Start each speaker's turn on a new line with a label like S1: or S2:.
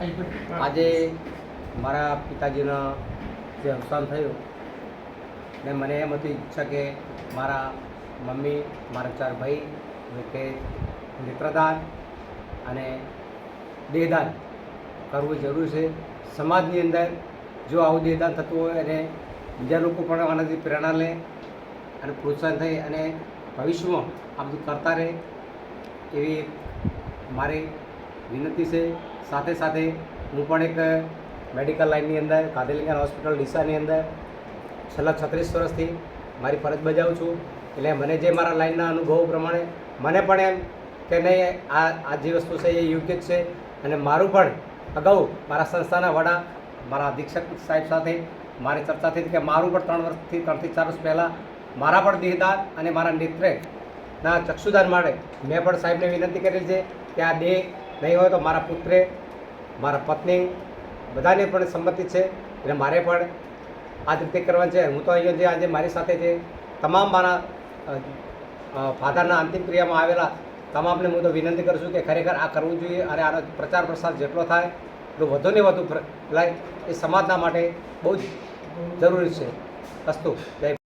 S1: આજે મારા પિતાજીનો જે અવસાન થયું ને મને એમ હતી ઈચ્છા કે મારા મમ્મી, મારા ચાર ભાઈ કે નેત્રદાન અને દેહદાન કરવું જરૂરી છે. સમાજની અંદર જો આવું દેહદાન થતું હોય અને બીજા લોકો પણ આનાથી પ્રેરણા લે અને પ્રોત્સાહન થઈ અને ભવિષ્યમાં આ બધું કરતા રહે, એવી મારી વિનંતી છે. સાથે સાથે હું પણ એક મેડિકલ લાઇનની અંદર કાદેલિંગન હોસ્પિટલ ડીસાની અંદર છેલ્લા છત્રીસ વર્ષથી મારી ફરજ બજાવું છું. એટલે મને જે મારા લાઇનના અનુભવ પ્રમાણે મને પણ એમ કે નહીં, આ આ જે વસ્તુ છે એ યોગ્ય છે. અને મારું પણ અગાઉ મારા સંસ્થાના વડા, મારા અધિક્ષક સાહેબ સાથે મારી ચર્ચા થઈ કે મારું પણ ત્રણ વર્ષથી, ત્રણથી ચાર વર્ષ પહેલાં મારા પણ દેહદાન અને મારા નેત્રેના ચક્ષુદાન માટે મેં પણ સાહેબને વિનંતી કરેલી છે કે આ દેહ નહીં હોય તો મારા પુત્રે, મારા પત્ની બધાને પણ સંમતિ છે એટલે મારે પણ આ જ રીતે કરવાનું છે. હું તો અહીંયા જે આજે મારી સાથે જે તમામ મારા ફાધરના અંતિમ ક્રિયામાં આવેલા તમામને હું તો વિનંતી કરું છું કે ખરેખર આ કરવું જોઈએ અને આનો પ્રચાર પ્રસાર જેટલો થાય એટલું વધુ ને વધુ ફેલાય એ સમાજના માટે બહુ જ જરૂરી છે. અસ્તુ. જય